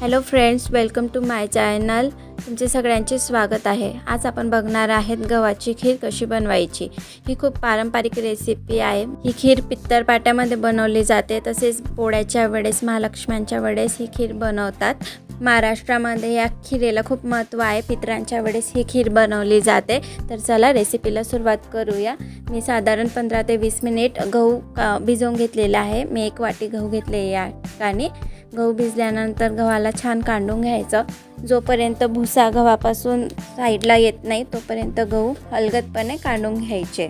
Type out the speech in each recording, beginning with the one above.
Hello friends welcome to my channel. तुमचे सगळ्यांचे स्वागत आहे. आज आपण बघणार आहेत गव्हाची खीर कशी बनवायची. ही खूप पारंपरिक रेसिपी आहे. ही खीर पित्तरपाट्यामध्ये बनवली जाते. तसेच पोळ्याच्या वेळेस महालक्ष्म्यांच्या वेळेस ही खीर बनवतात. महाराष्ट्रामध्ये या खिरेला खूप महत्त्व आहे. पितरांच्या वेळेस ही खीर बनवली जाते. तर चला रेसिपीला सुरुवात करूया. मी साधारण पंधरा ते वीस मिनिट गहू भिजवून घेतलेला आहे. मी एक वाटी गहू घेतले या ठिकाणी गहू भिजल्यानंतर गव्हाला छान कांडून घ्यायचं. जोपर्यंत भुसा गव्हापासून साईडला येत नाही तोपर्यंत गहू हलगतपणे कांडून घ्यायचे.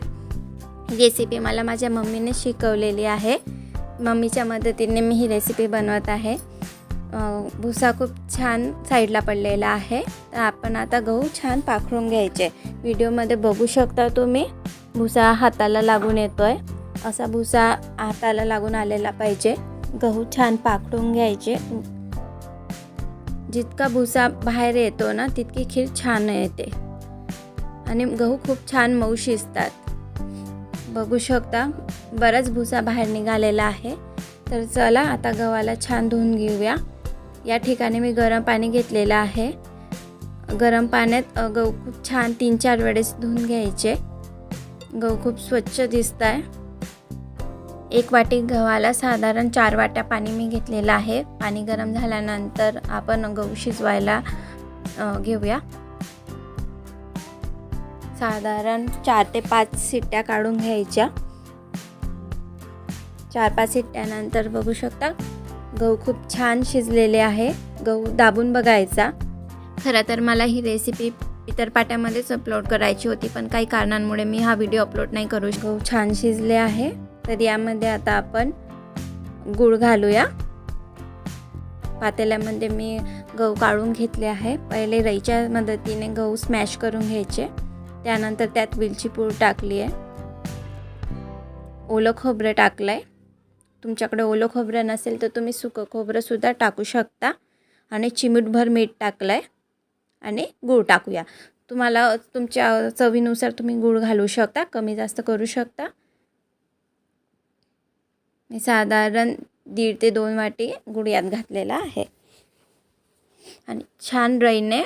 रेसिपी मला माझ्या मम्मीने शिकवलेली आहे. मम्मीच्या मदतीने मी ही रेसिपी बनवत आहे. भुसा खूप छान साईडला पडलेला आहे. तर आपण आता गहू छान पाखरून घ्यायचे. व्हिडिओमध्ये बघू शकता तुम्ही भुसा हाताला लागून येतो आहे असा भुसा हाताला लागून आलेला पाहिजे. गहू छान पाखडून घ्यायचे. जितका भुसा बाहेर येतो ना तितकी खीर छान येते. आणि गहू खूप छान मऊ शिजतात. बघू शकता बराच भुसा बाहेर निघालेला आहे. तर चला आता गव्हाला छान धुवून घेऊया. या ठिकाणी मी गरम पाणी घेतलेलं आहे. गरम पाण्यात गहू खूप छान तीन चार वेळेस धुवून घ्यायचे. गहू खूप स्वच्छ दिसत आहे एक वाटी गव्हाला साधारण चार वाट्या पाणी मी घेतलेलं आहे. पाणी गरम झाल्यानंतर आपण गहू शिजवायला घेऊया. साधारण चार ते पाच शिट्ट्या काढून घ्यायच्या. चार पाच शिट्ट्यानंतर बघू शकता गहू खूप छान शिजलेले आहे. गहू दाबून बघायचा. खरं तर मला ही रेसिपी इतर पाट्यामध्येच अपलोड करायची होती पण काही कारणांमुळे मी हा व्हिडिओ अपलोड नाही करू गहू छान शिजले आहे. तर यामध्ये आता आपण गूळ घालूया. पातेल्यामध्ये मी गहू काढून घेतले आहे. पहिले रईच्या मदतीने गहू स्मॅश करून घ्यायचे. त्यानंतर त्यात वेलची पूड टाकली आहे ओलं खोबरं टाकलं आहे तुमच्याकडे ओलं खोबरं नसेल तर तुम्ही सुकं खोबरंसुद्धा टाकू शकता. आणि चिमूटभर मीठ टाकलं आहे आणि गूळ टाकूया. तुम्हाला तुमच्या चवीनुसार तुम्ही गूळ घालू शकता. कमी जास्त करू शकता. मी साधारण दीड ते दोन वाटी गुळ यात घातलेला आहे. आणि छान रईने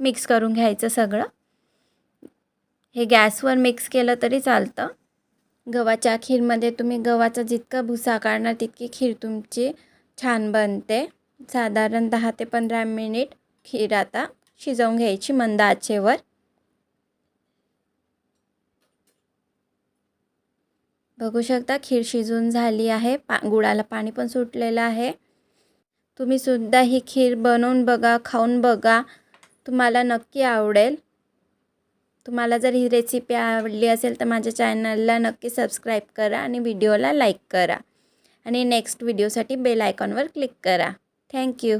मिक्स करून घ्यायचं सगळं. हे गॅसवर मिक्स केलं तरी चालतं. गव्हाच्या खीरमध्ये तुम्ही गव्हाचा जितका भुसा काढणार तितकी खीर तुमची छान बनते. साधारण दहा ते पंधरा मिनिट खीर आता शिजवून घ्यायची मंद आचेवर. बघू शकता खीर शिजून झाली आहे. पा गुळाला पाणी पण सुटलेलं आहे. तुम्ही सुद्धा ही खीर बनवून बघा खाऊन बघा. तुम्हाला नक्की आवडेल. तुम्हाला जर ही रेसिपी आवडली असेल तर माझ्या चॅनलला नक्की सबस्क्राईब करा आणि व्हिडिओला लाईक करा. आणि नेक्स्ट व्हिडिओसाठी बेल आयकॉनवर क्लिक करा. थँक्यू